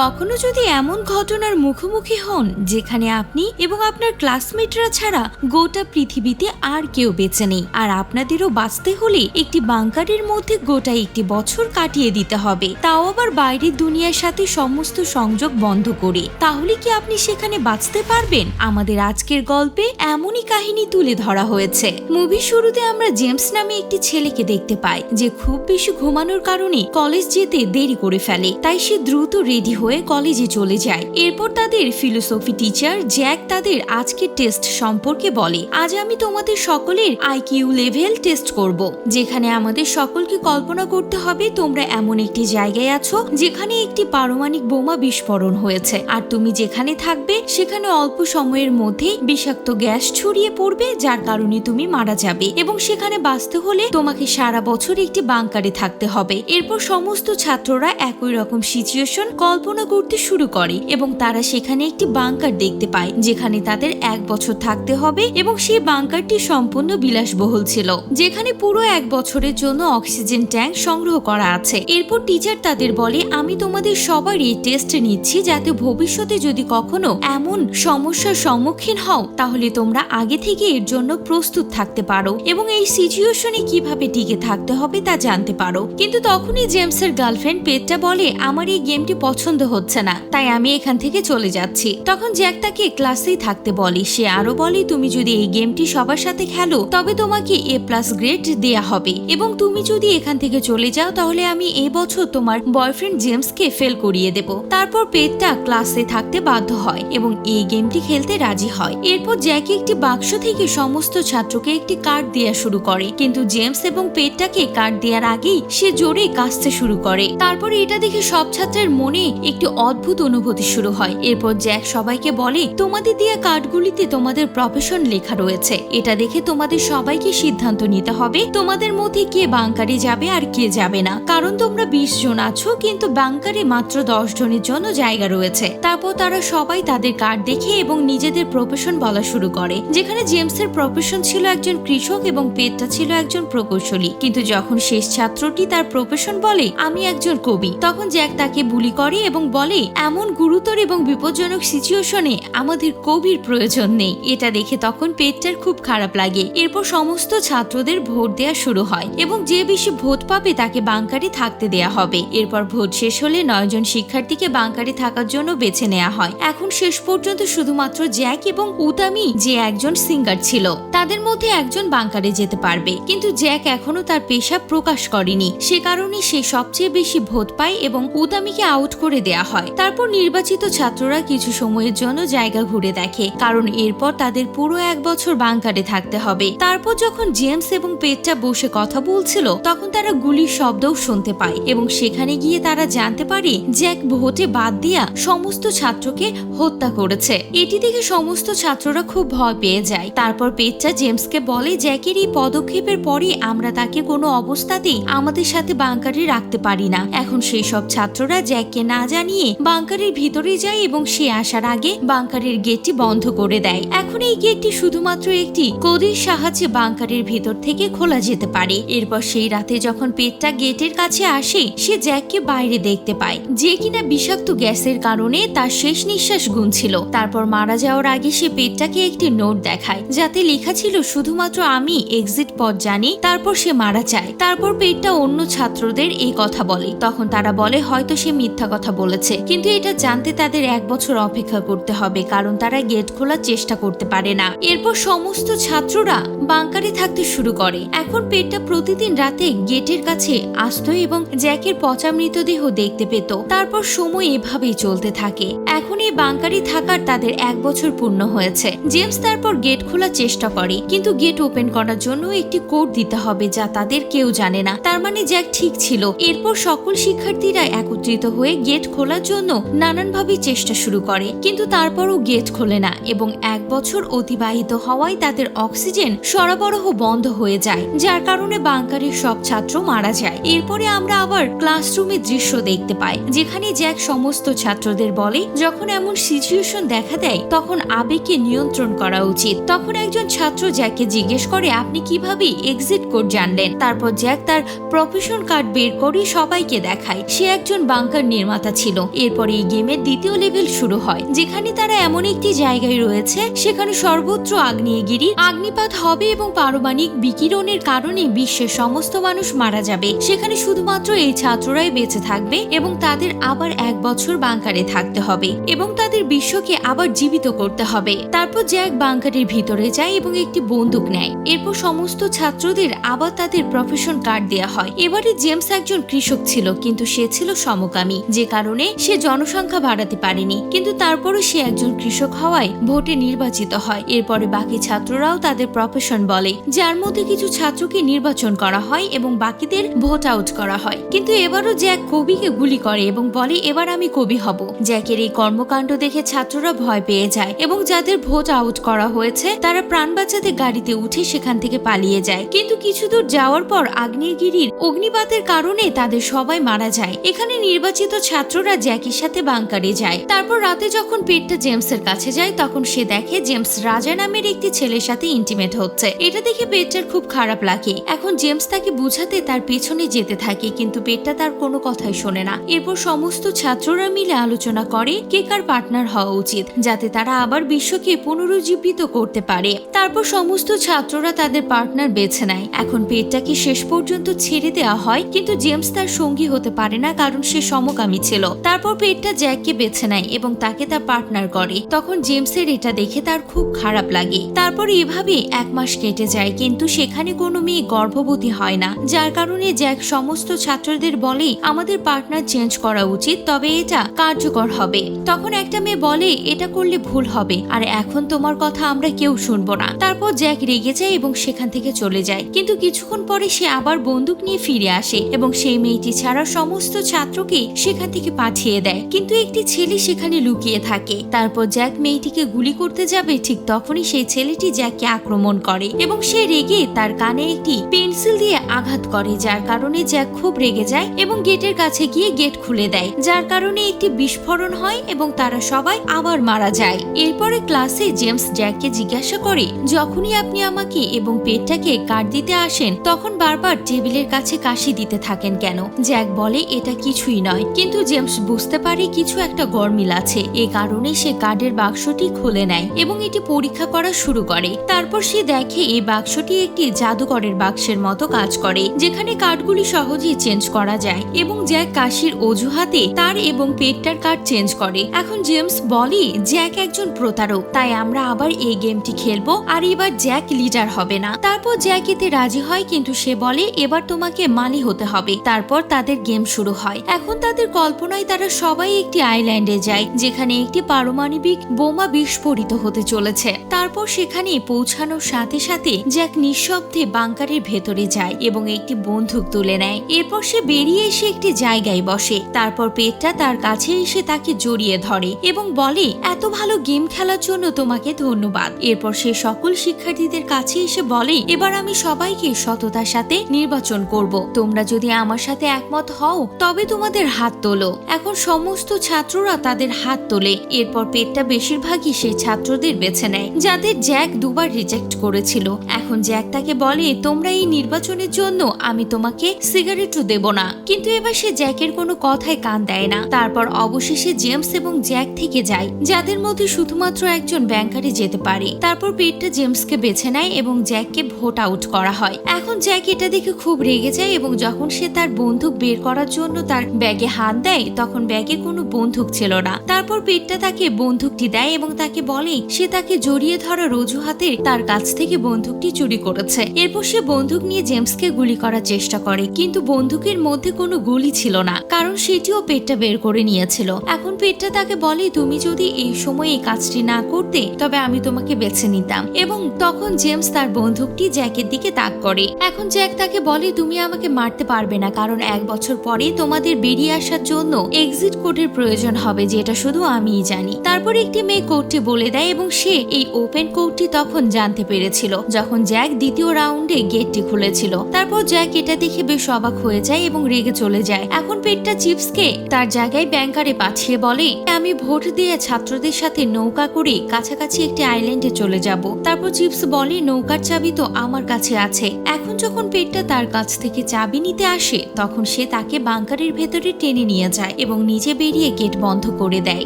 কখনো যদি এমন ঘটনার মুখোমুখি হন যেখানে আপনি এবং আপনার ক্লাসমেটরা ছাড়া গোটা পৃথিবীতে আর কেউ বেঁচে নেই, আর আপনাদেরও বাঁচতে হলে একটি বাংকারের মধ্যে গোটা একটি বছর কাটিয়ে দিতে হবে। তাও আবার বাইরের দুনিয়ার সাথে সমস্ত সংযোগ বন্ধ করে। তাহলে কি আপনি সেখানে বাঁচতে পারবেন? আমাদের আজকের গল্পে এমনই কাহিনী তুলে ধরা হয়েছে। মুভির শুরুতে আমরা জেমস নামে একটি ছেলেকে দেখতে পাই, যে খুব বেশি ঘুমানোর কারণে কলেজ যেতে দেরি করে ফেলে, তাই সে দ্রুত রেডি হয়ে কলেজে চলে যায়। এরপর তাদের ফিলোসফি টিচার জ্যাক তাদের আজকের টেস্ট সম্পর্কে বলে, আজ আমি তোমাদের সকলের আইকিউ লেভেল টেস্ট করব। যেখানে আমাদের সকলকে কল্পনা করতে হবে তোমরা এমন একটি জায়গায় আছো যেখানে একটি পারমাণবিক বোমা বিস্ফোরণ হয়েছে। আর তুমি যেখানে থাকবে, সেখানে অল্প সময়ের মধ্যে বিষাক্ত গ্যাস ছড়িয়ে পড়বে, যার কারণে তুমি মারা যাবে। এবং সেখানে বাঁচতে হলে তোমাকে সারা বছর একটি বাংকারে থাকতে হবে। এরপর সমস্ত ছাত্ররা একই রকম সিচুয়েশন কল্পনা করতে শুরু করে এবং তারা সেখানে একটি বাংকার দেখতে পায়, যেখানে তাদের এক বছর থাকতে হবে এবং সেই বাংকারটি সম্পূর্ণ বিলাসবহুল ছিল, যেখানে পুরো এক বছরের জন্য অক্সিজেন ট্যাঙ্ক সংগ্রহ করা আছে। এরপর টিচার তাদের বলে, আমি তোমাদের সবারই টেস্ট নিচ্ছি যাতে ভবিষ্যতে যদি কখনো এমন সমস্যার সম্মুখীন হও, তাহলে তোমরা আগে থেকে এর জন্য প্রস্তুত থাকতে পারো এবং এই সিচুয়েশনে কীভাবে টিকে থাকতে হবে তা জানতে পারো। কিন্তু তখনই জেমসের গার্লফ্রেন্ড পেটটা বলে, আমার এই গেমটি পছন্দ হচ্ছে না, তাই আমি এখান থেকে চলে যাচ্ছি। তখন জ্যাক তাকে ক্লাসেই থাকতে বলে, সে আরও বলে, তুমি যদি এই গেমটি সবার সাথে খেলো, তবে তোমাকে এ প্লাস গ্রেড দেয়া হবে। এবং তুমি যদি এখান থেকে চলে যাও, তাহলে আমি এই বছর তোমার বয়ফ্রেন্ড জেমসকে ফেল করিয়ে দেব। তারপর পেটটা ক্লাসে থাকতে বাধ্য হয় এবং এই গেমটি খেলতে রাজি হয়। এরপর জ্যাকি একটি বাক্স থেকে সমস্ত ছাত্রকে একটি কার্ড দেওয়া শুরু করে। কিন্তু জেমস এবং পেটটাকে কার্ড দেওয়ার আগেই সে জোরে কাশতে শুরু করে। তারপর এটা দেখে সব ছাত্রের মনে একটি অদ্ভুত অনুভূতি শুরু হয়। এরপর জ্যাক সবাইকে বলে, তোমাদের দেওয়া কার্ডগুলিতে তোমাদের প্রফেশন লেখা রয়েছে। এটা দেখে তোমাদের সবাইকে সিদ্ধান্ত নিতে হবে, তোমাদের মধ্যে কে বাংকারে যাবে আর কে যাবে না। কারণ তোমরা বিশ জন আছো, কিন্তু বাংকারে মাত্র দশ জনের জন্য জায়গা রয়েছে। তারপর তারা সবাই তাদের কার্ড দেখে এবং নিজেদের প্রফেশন বলা শুরু করে। যেখানে জেমসের প্রফেশন ছিল একজন কৃষক এবং পেটটা ছিল একজন প্রকৌশলী। কিন্তু যখন শেষ ছাত্রটি তার প্রফেশন বলে, আমি একজন কবি, তখন জ্যাক তাকে বুলি করে এবং বলে, এমন গুরুতর এবং বিপজ্জনক সিচুয়েশনে আমাদের কবির প্রয়োজন নেই। এটা দেখে তখন পেটটার খুব খারাপ লাগে। এরপর সমস্ত ছাত্রদের ভোট দেওয়া শুরু হয় এবং যে বেশি ভোট পাবে তাকে বাংকারে থাকতে দেয়া হবে। এরপর ভোট শেষ হলে নয়জন শিক্ষার্থীকে বাংকারে থাকার জন্য বেছে নেওয়া হয়। এখন শেষ পর্যন্ত শুধুমাত্র জ্যাক এবং উতামি যে একজন সিঙ্গার ছিল। তাদের মধ্যে একজন বাংকারে যেতে পারবে। কিন্তু জ্যাক এখনও তার পেশা প্রকাশ করেনি। সে কারণে সে সবচেয়ে বেশি ভোট পায় এবং উতামিকে আউট করে দেয়া হয়। তারপর নির্বাচিত ছাত্ররা কিছু সময়ের জন্য জায়গা ঘুরে দেখে। কারণ এরপর তাদের পুরো এক বছর বাংকারে থাকতে হবে। তারপর যখন জেমস এবং পেটটা বসে কথা বলছিল, তখন তারা গুলির শব্দও শুনতে পায় এবং সেখানে গিয়ে তারা জানতে পারে, জ্যাক ভোটে বাদ দিয়া সমস্ত ছাত্রকে হত্যা করেছে। এটি থেকে সমস্ত ছাত্ররা খুব ভয় পেয়ে যায়। তারপর পেটটা জেমসকে বলে জ্যাকের এই পদক্ষেপের পরে আমরা তাকে কোনো অবস্থাতেই আমাদের সাথে বাংকারে রাখতে পারি না। এখন সেই সব ছাত্ররা জ্যাককে না জানিয়ে বাংকারের ভিতরে যায় এবং সে আসার আগে বাংকারের গেটটি বন্ধ করে দেয়। এখন এই গেটটি শুধুমাত্র একটি কোদের সাহায্যে বাংকারের ভিতর থেকে খোলা যেতে পারে। এরপর সেই রাতে যখন পেটটা গেটের কাছে আসে, সে জ্যাককে বাইরে দেখতে পায়, যে কিনা বিষাক্ত গ্যাসের কারণে তার শেষ নিঃশ্বাস গুনছিল। তারপর মারা যাওয়ার আগে সে পেটটাকে একটি নোট দেখায়, যাতে লেখা ছিল শুধুমাত্র আমি এক্সিট পথ জানি, তারপর সে মারা যায়। তারপর পেটটা অন্য ছাত্রদের এই কথা বলে। তখন তারা বলে, হয়তো সে মিথ্যা কথা বলেছে। কিন্তু এটা জানতে তাদের এক বছর অপেক্ষা করতে হবে, কারণ তারা গেট খোলার চেষ্টা করতে পারে না। এরপর সমস্ত ছাত্ররা বাংকারে থাকতে শুরু করে। এখন পেটটা প্রতিদিন রাতে গেটের কাছে আসতো এবং জ্যাকের পচা মৃতদেহ দেখতে পেত। তারপর সময় এভাবেই চলতে থাকে। এখন এই বাংকারে থাকার তাদের এক বছর পূর্ণ হয়েছে। জেমস তারপর গেট খোলার চেষ্টা করে কিন্তু গেট ওপেন করার জন্য একটি কোড দিতে হবে যা তাদের কেউ জানে না। তার মানে জ্যাক ঠিক ছিল। এরপর সকল শিক্ষার্থীরা একত্রিত হয়ে গেট খোলার জন্য নানানভাবে চেষ্টা শুরু করে। কিন্তু তারপরও গেট খোলে না এবং এক বছর অতিবাহিত হওয়ায় তাদের অক্সিজেন সরবরাহ বন্ধ হয়ে যায়, যার কারণে বাংকারের সব ছাত্র মারা যায়। এরপরে আমরা আবার ক্লাসরুমের দৃশ্য দেখতে পাই, যেখানে জ্যাক সমস্ত ছাত্রদের বলে, যখন এমন সিচুয়েশন দেখা দেয়, তখন আবেগকে নিয়ন্ত্রণ করা উচিত। তখন একজন ছাত্র ছাত্র জ্যাককে জিজ্ঞেস করে আপনি কীভাবে এক্সিট কোড জানলেন? তারপর জ্যাক তার প্রফেশন কার্ড বের করে সবাইকে দেখায়। সে একজন বাংকার নির্মাতা ছিল। এরপরে এই গেমের দ্বিতীয় লেভেল শুরু হয়, যেখানে তারা এমন একটি জায়গায় রয়েছে, সেখানে সর্বত্র আগ্নেয়গিরি, আগ্নিপাত হবে এবং পারমাণিক বিকিরণের কারণে বিশ্বের সমস্ত মানুষ মারা যাবে। সেখানে শুধুমাত্র এই ছাত্ররাই বেঁচে থাকবে এবং তাদের আবার এক বছর বাংকারে থাকতে হবে এবং তাদের বিশ্বকে আবার জীবিত করতে হবে। তারপর জ্যাক বাংকারের ভিতরে যায় এবং একটি বন্দুক নেয়। এরপর সমস্ত ছাত্রদের আবার তাদের প্রফেশন কার্ড দেয়া হয়। এবারে জেমস একজন কৃষক ছিল, কিন্তু সে ছিল সমকামী। যে কারণে সে জনসংখ্যা বাড়াতে পারেনি। কিন্তু তারপরও সে একজন কৃষক হওয়ায় ভোটে নির্বাচিত হয়। এরপরে বাকি ছাত্ররাও তাদের প্রফেশন বলে, যার মধ্যে কিছু ছাত্রকে নির্বাচন করা হয় এবং বাকিদের ভোট আউট করা হয়। কিন্তু এবারও জ্যাক কবিকে গুলি করে এবং বলে, এবার আমি কবি হব। জ্যাকের এই কর্মকাণ্ড দেখে ছাত্ররা ভয় পেয়ে যায় এবং যাদের ভোট আউট করা হয়েছে, তারা প্রাণ বাঁচাতে গাড়িতে উঠে সেখান থেকে পালিয়ে যায়। কিন্তু কিছু দূর যাওয়ার পর আগ্নেয়গিরির অগ্নিপাতের কারণে তাদের সবাই মারা যায়। এখানে নির্বাচিত ছাত্ররা জ্যাকের সাথে বাংকারে যায়। তারপর রাতে যখন পেটটা জেমসের কাছে যায়, তখন সে দেখে জেমস রাজা নামের একটি ছেলের সাথে ইন্টিমেট হচ্ছে। এটা দেখে পেটটার খুব খারাপ লাগে। এখন জেমস তাকে বুঝাতে তার পেছনে যেতে থাকে, কিন্তু পেটটা তার কোনো কথাই শোনে না। এরপর সমস্ত ছাত্ররা মিলে আলোচনা করে কে কার পার্টনার হওয়া উচিত, যাতে তারা আবার বিশ্বকে পুনরুজ্জীবিত করতে পারে। তারপর সমস্ত ছাত্ররা তাদের পার্টনার বেছে নেয়। এখন পেটটাকে শেষ পর্যন্ত ছেড়ে দেওয়া হয়? কিন্তু জেমস তার সঙ্গী হতে পারে না, কারণ সে সমকামী ছিল। তারপর পেটটা জ্যাককে বেছে নেয় এবং তাকে তার পার্টনার করে। তখন জেমসের এটা দেখে তার খুব খারাপ লাগে। তারপর এভাবে এক মাস কেটে যায়, কিন্তু সেখানে কোনো মেয়ে গর্ভবতী হয় না। যার কারণে জ্যাক সমস্ত ছাত্রদের বলে, আমাদের পার্টনার চেঞ্জ করা উচিত, তবে এটা কার্যকর হবে। তখন একটা মেয়ে বলে, এটা করলে ভুল হবে, আর এখন তোমার কথা আমরা কেউ শুনব না। তারপর জ্যাক রেগে যায় এবং সেখান থেকে চলে যায়। কিন্তু কিছুক্ষণ পরে সে আবার বন্দুক নিয়ে ফিরে আসে এবং সেই মেয়েটি ছাড়া সমস্ত ছাত্রকে সেখান থেকে পাঠিয়ে দেয়। কিন্তু একটি ছেলে সেখানে লুকিয়ে থাকে। তারপর জ্যাক মেয়েটিকে গুলি করতে যাবে, ঠিক তখনই সেই ছেলেটি জ্যাককে আক্রমণ করে এবং সে রেগে তার কানে একটি পেন্সিল দিয়ে আঘাত করে, যার কারণে জ্যাক খুব রেগে যায় এবং গেটের কাছে গিয়ে গেট খুলে দেয়, যার কারণে একটি বিস্ফোরণ হয় এবং তারা সবাই আবার মারা যায়। এরপরে ক্লাসে জেমস জ্যাককে জিজ্ঞাসা করে যখনই আপনি আমাকে এবং পেটটাকে কার্ড দিতে আসেন, তখন বারবার টেবিলের কাছে কাশি দিতে থাকেন কেন? জ্যাক বলে, এটা কিছুই নয়। কিন্তু জেমস বুঝতে পারে কিছু একটা গরমিল আছে। এ কারণে সে কার্ডের বাক্সটি খুলে নেয় এবং এটি পরীক্ষা করা শুরু করে। তারপর সে দেখে এই বাক্সটি একটি জাদুকরের বাক্সের মতো কাজ করে, যেখানে কার্ডগুলি সহজেই চেঞ্জ করা যায় এবং জ্যাক কাশির অজুহাতে তার এবং পেটটার কার্ড চেঞ্জ করে। এখন জেমস বলে, জ্যাক একজন প্রতারক, তাই আমরা আবার এই গেমটি খেলব, আর এবার জ্যাক লিডার হবে না। তারপর জ্যাক এতে রাজি হয়, কিন্তু সে বলে, এবার তোমাকে মালি হতে হবে। তারপর তাদের গেম শুরু হয়। এখন তাদের কল্পনায় তারা সবাই একটি আইল্যান্ডে যায়, যেখানে একটি পারমাণবিক বোমা বিস্ফোরিত হতে চলেছে। তারপর সেখানে পৌঁছানোর সাথে সাথে জ্যাক নিঃশব্দে বাংকারের ভেতরে যায় এবং একটি বন্দুক তুলে নেয়। এরপর সে বেরিয়ে এসে একটি জায়গায় বসে। তারপর পেটটা তার কাছে এসে তাকে জড়িয়ে ধরে এবং বলে, এত ভালো গেম খেলার জন্য তোমাকে ধন্যবাদ। এরপর সে সকল শিক্ষার্থীদের কাছে এসে বলে, এবার আমি সবাইকে সততার সাথে নির্বাচন করব। তোমরা যদি আমার সাথে একমত হও, তবে তোমাদের হাত তোলো। এখন সমস্ত ছাত্ররা তাদের হাত তোলে। এরপর পেটটা বেশিরভাগই সেই ছাত্রদের বেছে নেয়, যাদের জ্যাক দুবার রিজেক্ট করেছিল। এখন জ্যাক তাকে বলে, তোমরা এই নির্বাচনের জন্য আমি তোমাকে সিগারেটও দেব না। কিন্তু এবার সে জ্যাকের কোনো কথায় কান দেয় না। তারপর অবশেষে জেমস এবং জ্যাক থেকে যায়, যাদের মধ্যে শুধুমাত্র একজন ব্যাংকারে যেতে পারে। তারপর পেটটা জেমসকে বেছে নেয় এবং জ্যাককে ভোট আউট করা হয়। এখন জ্যাক এটা দেখে খুব রেগে যায় এবং যখন সে তার বন্দুক বের করার জন্য তার ব্যাগে হাত দেয়, তখন ব্যাগে কোনো বন্দুক ছিল না। তারপর পেটটা তাকে বন্দুকটি দেয় এবং তাকে বলে, সে তাকে জড়িয়ে ধরার অজুহাতে তার কাছ থেকে বন্দুকটি চুরি করেছে। এরপর সে বন্দুক নিয়ে জেমসকে গুলি করার চেষ্টা করে, কিন্তু বন্দুকের মধ্যে কোনো গুলি ছিল না, কারণ সেটিও পেটটা বের করে নিয়েছিল। এখন পেটটা তাকে বলে, তুমি যদি এই সময় এই কাজটি না করতে, তবে আমি তোমাকে বেছে নিতাম। এবং তখন জেমস তার বন্দুকটি জ্যাকের দিকে তাক করে। এখন জ্যাক তাকে বলে, তুমি আমাকে মারতে পারবে না, কারণ এক বছর পরে তোমাদের বেরিয়ে আসার জন্য এক্সিট কোডের প্রয়োজন হবে, যেটা শুধু আমিই জানি। তারপর একটি মেয়ে কোডটি বলে দেয় এবং সে এই ওপেন কোডটি তখন জানতে পেরেছিল, যখন জ্যাক দ্বিতীয় রাউন্ডে গেটটি খুলেছিল। তারপর জ্যাক এটা দেখে বেশ অবাক হয়ে যায় এবং রেগে চলে যায়। এখন পেটটা চিপসকে তার জায়গায় ব্যাংকারে পাঠিয়ে বলে, আমি ভোট দিয়ে ছাত্রদের সাথে নৌকা করে কাছাকাছি একটি আইল্যান্ডে চলে যাব। তারপর তারপর চিপস বলে, নৌকার চাবি তো আমার কাছে আছে। এখন যখন পেটটা তার কাছ থেকে চাবি নিতে আসে, তখন সে তাকে বাংকারের ভেতরে টেনে নিয়ে যায় এবং নিজে বেরিয়ে গেট বন্ধ করে দেয়।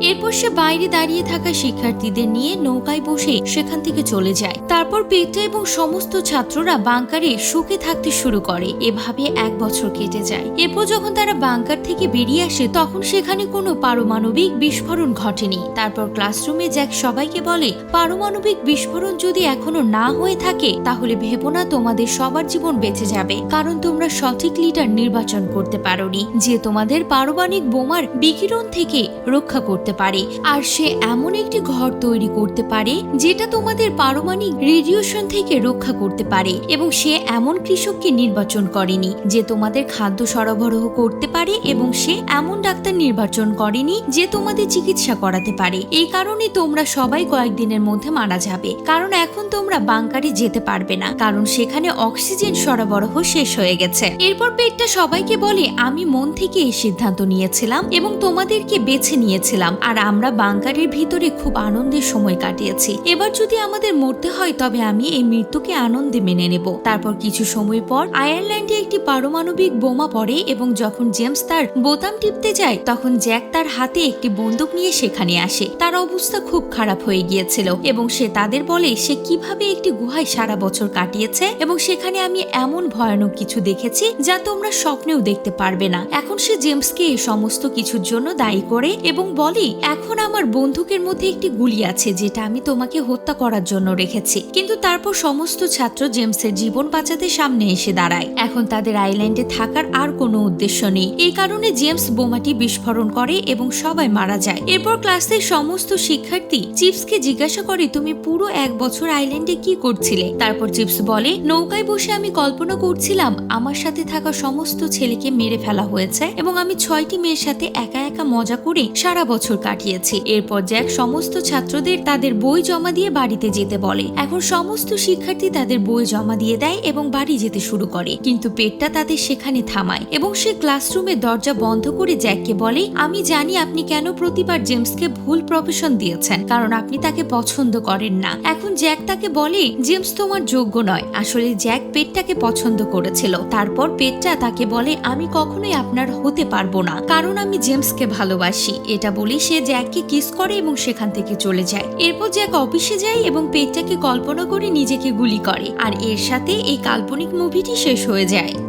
এরপর সে বাইরে দাঁড়িয়ে থাকা শিক্ষার্থীদের নিয়ে নৌকায় বসে সেখান থেকে চলে যায়। তারপর পেটটা এবং সমস্ত ছাত্ররা বাংকারে সুখে থাকতে শুরু করে। এভাবে এক বছর কেটে যায়। এরপর যখন তারা বাংকার থেকে বেরিয়ে আসে, তখন সেখানে কোনো পারমাণবিক বিস্ফোরণ ঘটেনি। তারপর ক্লাসরুমে জ্যাক সবাইকে বলে, পারমাণবিক বিস্ফোরণ যদি এখনও না হয়ে থাকে, তাহলে ভেবো না তোমাদের সবার জীবন বেঁচে যাবে। কারণ তোমরা সঠিক লিডার নির্বাচন করতে পারোনি, যে তোমাদের পারমাণবিক বোমার বিকিরণ থেকে রক্ষা করতে পারে। আর সে এমন একটি ঘর তৈরি করতে পারে, যেটা তোমাদের পারমাণবিক রেডিয়েশন থেকে রক্ষা করতে পারে, এবং সে এমন কৃষককে নির্বাচন করেনি, যে তোমাদের খাদ্য সরবরাহ করতে পারে, এবং সে এমন ডাক্তার নির্বাচন করেনি, যে তোমাদের চিকিৎসা করাতে পারে। এই কারণে তোমরা সবাই কয়েকদিনের মধ্যে মারা যাবে। কারণ এখন তোমরা বাংকারে যেতে পারবে না, কারণ সেখানে অক্সিজেন সরবরাহ শেষ হয়ে গেছে। এরপর পেটটা সবাইকে বলে, আমি মন থেকে এই সিদ্ধান্ত নিয়েছিলাম এবং তোমাদেরকে বেছে নিয়েছিলাম, আর আমরা বাংকারের ভিতরে খুব আনন্দের সময় কাটিয়েছি। এবার যদি আমাদের মরতে হয়, তবে আমি এই মৃত্যুকে আনন্দে মেনে নেব। তারপর কিছু সময় পর আয়ারল্যান্ডে একটি পারমাণবিক বোমা পড়ে এবং যখন জেমস তার বোতাম টিপতে যায়, তখন জ্যাক তার হাতে একটি বন্দুক নিয়ে সেখানে আসে। তার অবস্থা খুব খারাপ হয়ে গিয়েছিল এবং সে তাদের বলে সে কীভাবে একটি গুহায় সারা বছর কাটিয়েছে এবং সেখানে আমি এমন ভয়ানক কিছু দেখেছি যা তোমরা স্বপ্নেও দেখতে পারবে না। এখন সে জেমসকে এই সমস্ত কিছুর জন্য দায়ী করে এবং বলে, এখন আমার বন্দুকের মধ্যে একটি গুলি আছে যেটা আমি তোমাকে হত্যা করার জন্য রেখেছি। কিন্তু তারপর সমস্ত ছাত্র জেমসের জীবন বাঁচাতে সামনে এসে দাঁড়ায়। এখন তাদের আইল্যান্ডে থাকার আর কোনো উদ্দেশ্য নেই। এই কারণে জেমস বোমাটি বিস্ফোরণ করে এবং সবাই মারা যায়। এরপর ক্লাসের সমস্ত শিক্ষার্থী চিপসকে জিজ্ঞাসা করে, তুমি পুরো এক বছর আইল্যান্ডে কি করছিলে? তারপর চিপস বলে, নৌকায় বসে আমি কল্পনা করছিলাম আমার সাথে থাকা সমস্ত ছেলেকে মেরে ফেলা হয়েছে এবং আমি ছয়টি মেয়ের সাথে একা একা মজা করে সারা বছর কাটিয়েছি। এরপর জ্যাক সমস্ত ছাত্রদের তাদের বই জমা দিয়ে বাড়িতে যেতে বলে। এখন সমস্ত শিক্ষার্থী তাদের বই জমা দিয়ে দেয় এবং বাড়ি যেতে শুরু করে। কিন্তু পেটটা তাদের সেখানে থামায় এবং সে ক্লাসরুমের দরজা বন্ধ করে জ্যাককে বলে, আমি জানি আপনি কেন প্রতিবার জেমসকে ভুল প্রফেশন দিয়েছেন, কারণ আপনি তাকে পছন্দ করেন না। এখন জ্যাক তাকে বলে, জেমস তোমার যোগ্য নয়। আসলে জ্যাক পেটটাকে পছন্দ করেছিল। তারপর পেটটা তাকে বলে, আমি কখনোই আপনার হতে পারব না, কারণ আমি জেমসকে ভালোবাসি। এটা বলে সে জ্যাককে কিস করে এবং সেখান থেকে চলে যায়। এরপর জ্যাক অফিসে যায় এবং পেটটাকে কল্পনা করে নিজেকে গুলি করে। আর এর সাথে এই কাল্পনিক মুভিটি শেষ হয়ে যায়।